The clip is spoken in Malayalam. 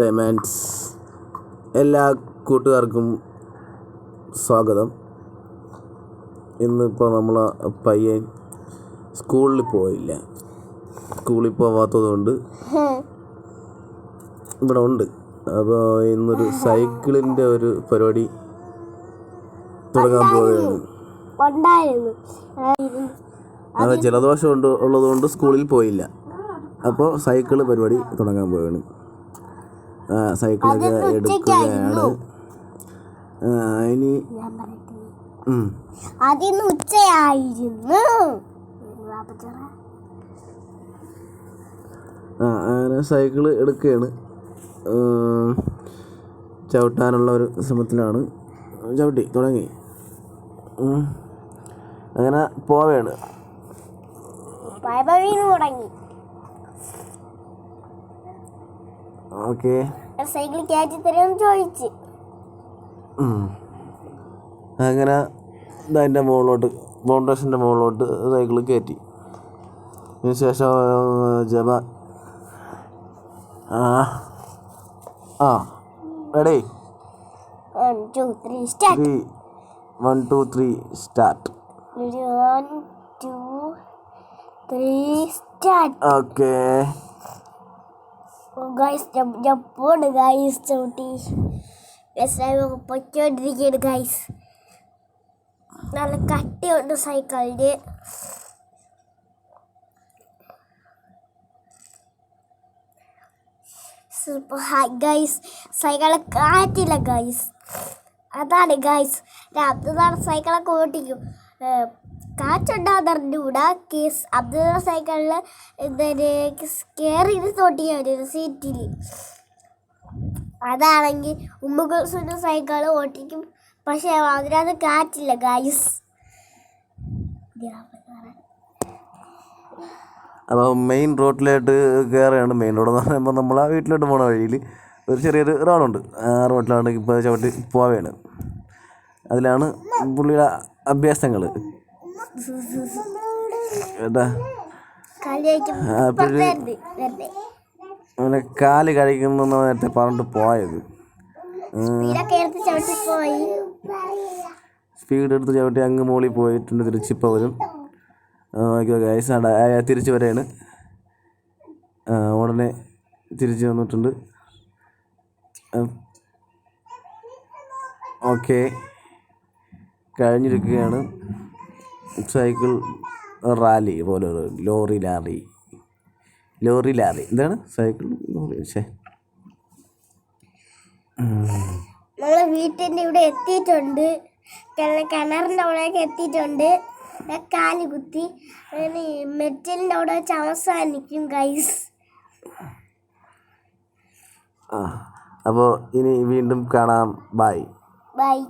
ഡയമണ്ട്സ് എല്ലാ കൂട്ടുകാർക്കും സ്വാഗതം. ഇന്നിപ്പോൾ നമ്മൾ പയ്യൻ സ്കൂളിൽ പോയില്ല. സ്കൂളിൽ പോവാത്തതുകൊണ്ട് ഇവിടെ ഉണ്ട്. അപ്പോൾ ഇന്നൊരു സൈക്കിളിന്റെ ഒരു പരിപാടി തുടങ്ങാൻ പോവുകയാണ്. അതെ ജലദോഷം ഉണ്ട് ഉള്ളതുകൊണ്ട് സ്കൂളിൽ പോയില്ല. അപ്പോൾ സൈക്കിൾ പരിപാടി തുടങ്ങാൻ പോവുകയാണ്. സൈക്കിളൊക്കെ എടുക്കുകയാണ്. ഇനി അതിന്ന് ഉച്ചയായിരുന്നു. ആ അങ്ങനെ സൈക്കിൾ എടുക്കുകയാണ്. ചവിട്ടാനുള്ള ഒരു ശ്രമത്തിലാണ്. ചവിട്ടി തുടങ്ങി. അങ്ങനെ പോവുകയാണ്. തുടങ്ങി. ഓക്കെ. സൈക്കിൾ കയറ്റി തരുമെന്ന് ചോദിച്ച്. അങ്ങനെ അതിന്റെ മുകളിലോട്ട് ഫൗണ്ടേഷന്റെ മുകളിലോട്ട് സൈക്കിൾ കയറ്റി. അതിന് ശേഷം ജപ ആ. ആ. Ready. Three three. One two three start. One two three start. Okay. Guys ഞാൻ പോണ് ഗൈസ് ചവിട്ടി ഗൈസ് പൊയ്ക്കൊണ്ടിരിക്കുകയാണ് ഗൈസ് നല്ല കട്ടിയുണ്ട് സൈക്കിളിന് സൂപ്പർ ഗൈസ് സൈക്കിൾ കാറ്റില്ല ഗൈസ് അതാണ് ഗൈസ് അബ്ദുള്ള സൈക്കിളൊക്കെ ഓട്ടിക്കും ഏഹ് കാറ്റുണ്ടാകുന്നറിഞ്ഞൂടാ കേസ് അബ്ദുള്ള സൈക്കിളിൽ എന്തൊരു കയറി തോട്ടിക്കാൻ ഒരു സീറ്റിൽ അതാണെങ്കിൽ ഉമ്മുകുസുന്റെ സൈക്കിൾ ഓട്ടിക്കും പക്ഷേ അതിനകത്ത് കാറ്റില്ല ഗായുസ് അപ്പോൾ മെയിൻ റോഡിലോട്ട് കയറുകയാണ് മെയിൻ റോഡ് എന്ന് പറയുമ്പോൾ നമ്മൾ ആ വീട്ടിലോട്ട് പോണ വഴിയിൽ ഒരു ചെറിയൊരു റോഡുണ്ട് ആ റോഡിലാണ് ഇപ്പോൾ ചവിട്ടി പോവുകയാണ് അതിലാണ് പുള്ളിയുടെ അഭ്യാസങ്ങൾ ഏട്ടാ അങ്ങനെ കാൽ കഴിക്കുന്നു നേരത്തെ പറഞ്ഞിട്ട് പോയത്. സ്പീഡ് എടുത്ത് ചവിട്ടി അങ്ങ് മുകളിൽ പോയിട്ടുണ്ട് തിരിച്ചിപ്പോൾ വരും. തിരിച്ചു തിരിച്ച് വരെയാണ് ഉടനെ തിരിച്ചു വന്നിട്ടുണ്ട്. ഓക്കെ. കഴിഞ്ഞിരിക്കുകയാണ്. സൈക്കിൾ റാലി പോലെ ലോറി ലാറി. ലോറി ലാറി. എന്താണ്? Cycle lorry. പക്ഷേ വീട്ടിന്റെ ഇവിടെ എത്തിയിട്ടുണ്ട്. കിണറിന്റെ കിണറിന്റെ അവിടേക്ക് എത്തിയിട്ടുണ്ട് കാൽ കുത്തി. അങ്ങനെ മെറ്റലിന്റെ അവിടെ വെച്ച് അവസാനിക്കും ഗൈസ് ആ. അപ്പോൾ ഇനി വീണ്ടും കാണാം. Bye bye